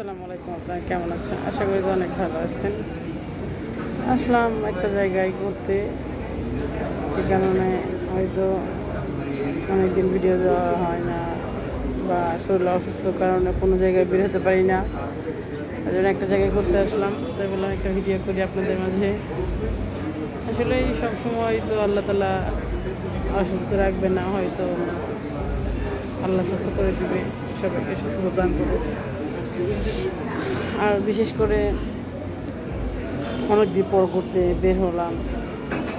আসসালামু আলাইকুম আপনারা কেমন আছেন? আশা করি অনেক ভালো আছেন। আসলাম একটা জায়গায় ঘুরতে। সে কারণে হয়তো অনেকদিন ভিডিও দেওয়া হয় না বা শরীর অসুস্থ কারণে কোনো জায়গায় বের হতে পারি না। তাই জন্য একটা জায়গায় ঘুরতে আসলাম। তাই বললাম একটা ভিডিও করি আপনাদের মাঝে। আসলে এই সব সময় তো আল্লাহ তালা অসুস্থ রাখবে না, হয়তো আল্লাহ সুস্থ করে দিবে। সবাইকে সুস্থ প্রদান করবে আর বিশেষ করে অনেক দিন পর করতে বের হলাম।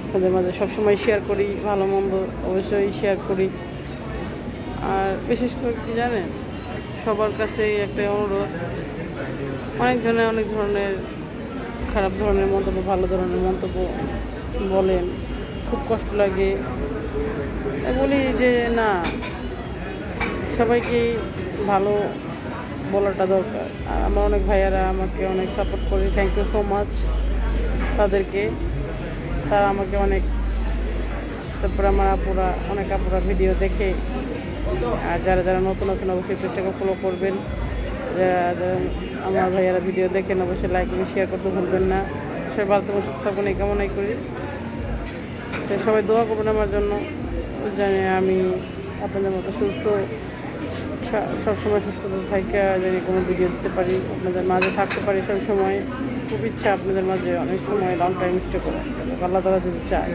আপনাদের মাঝে সবসময় শেয়ার করি, ভালো, মন্দ অবশ্যই শেয়ার করি। আর বিশেষ করে কি জানেন, সবার কাছেই একটা অনুরোধ, অনেকজনে অনেক ধরনের খারাপ ধরনের মন্তব্য, ভালো ধরনের মন্তব্য বলেন। খুব কষ্ট লাগে। বলি যে না সবাইকে ভালো বলাটা দরকার। আর আমার অনেক ভাইয়ারা আমাকে অনেক সাপোর্ট করে। থ্যাংক ইউ সো মাচ তাদেরকে। তারা আমাকে অনেক, তারপরে আমার আপুরা, অনেক আপুরা ভিডিও দেখে। আর যারা যারা নতুন আছেন, অবশ্যই পেজটাকে ফলো করবেন। যারা যারা আমার ভাইয়ারা ভিডিও দেখেন, অবশ্যই লাইক এবং শেয়ার করতে ভুলবেন না। সবাই ভালো থাকুন, সুস্থ থাকুন কামনাই করি। সবাই দোয়া করবেন আমার জন্য। জানি আমি আপনাদের মতো সুস্থ সবসময় সুস্থ থাকে, যদি কোনো দিকে যেতে পারি, আপনাদের মাঝে থাকতে পারি সব সময় খুব ইচ্ছা আপনাদের মাঝে অনেক সময় লং টাইম স্টে করে আল্লাহ তালা যদি চায়।